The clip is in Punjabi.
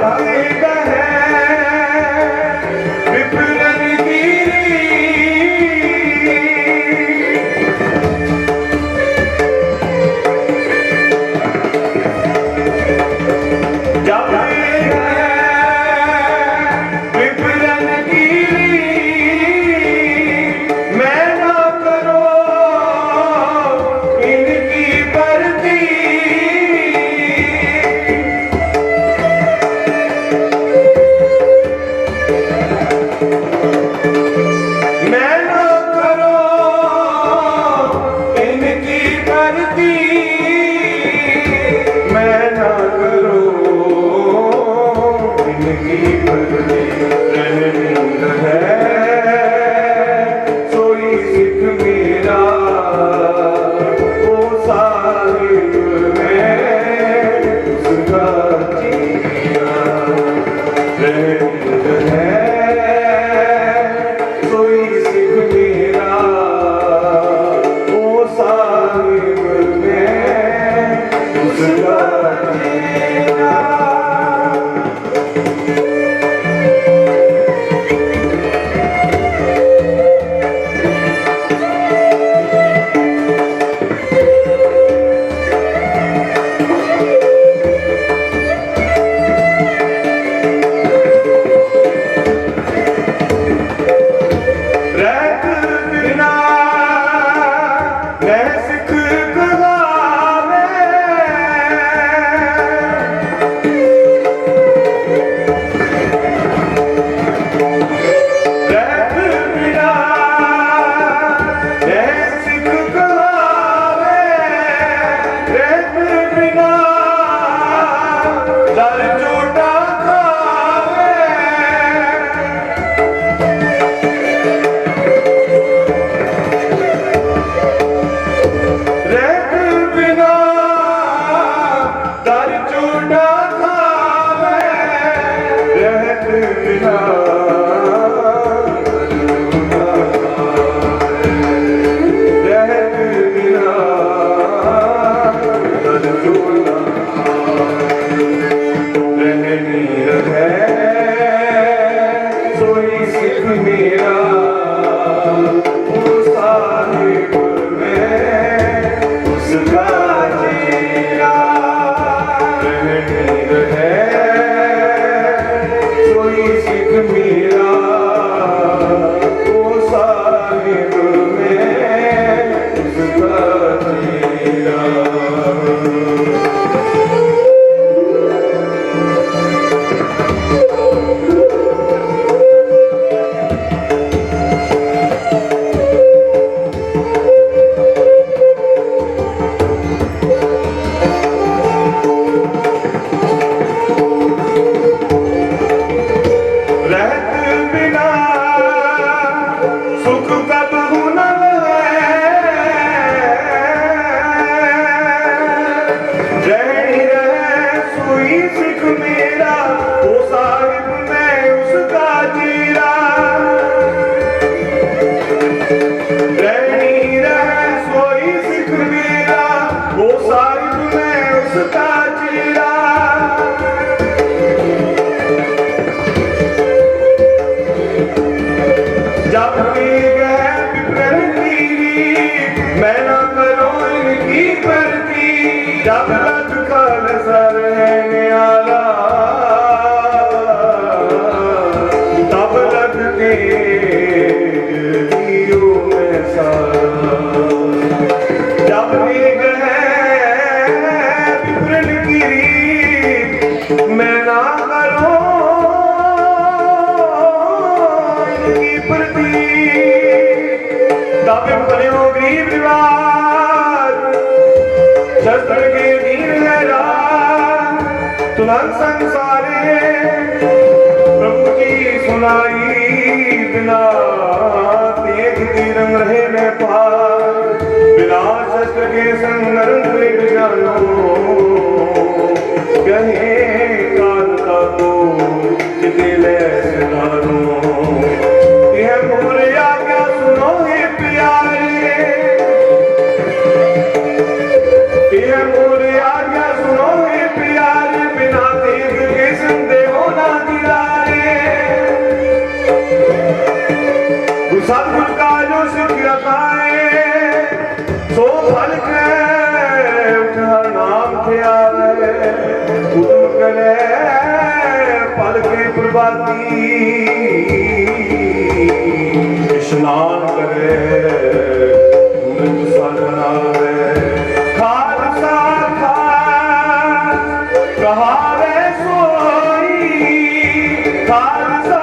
ਜਾਵੇ ਜਦ ਲੱਜ ਕਾਲ ਸਰ ਹੈ ਨਿਆਲਾ, ਤਬ ਲੱਗਨੇ ਜੀਉ ਮੈਂ ਸਾਰਾ ਜਦ ਨੀਗ ਹੈ ਵਿਪਰਨ ਕੀ ਰੀਤ, ਮੈਂ ਨਾ ਤੜਕੇ ਦੀਨ ਲਹਿਰਾ ਤੁਲਨ ਸੰਸਾਰੇ ਪ੍ਰਭੂ ਕੀ ਸੁਣਾਈ ਬਿਨਾ ਤੇਗ ਤੀਰੰ ਰਹੇ ਮੈਂ ਪਾਰ। ਬਿਨਾ ਸਤਕੇ ਸੰਗ ਨਰਨ ਤੇ ਜਾਨੋ। ਕਹੇ ਕਾਂਤਾ ਕੋ ਸਤਿਗੁਰ ਕਾ ਜੋ ਸਿੱਖ ਰਖਾਏ, ਸੋ ਫਲ ਕੈ ਉਠਾ ਨਾਮ ਧਿਆਵੇ। ਤੁਮ ਕਰੇ ਪਲ ਕੇ ਪ੍ਰਭਾਤੀ? ਇਸ਼ਨਾਨ ਕਰੇ ਗੁਰੂ ਸਨਾਵੇ ਖਾਲਸਾ ਖਾਲਸਾ, ਕਹਾਵੇ ਸੋਈ। ਖਾਲਸਾ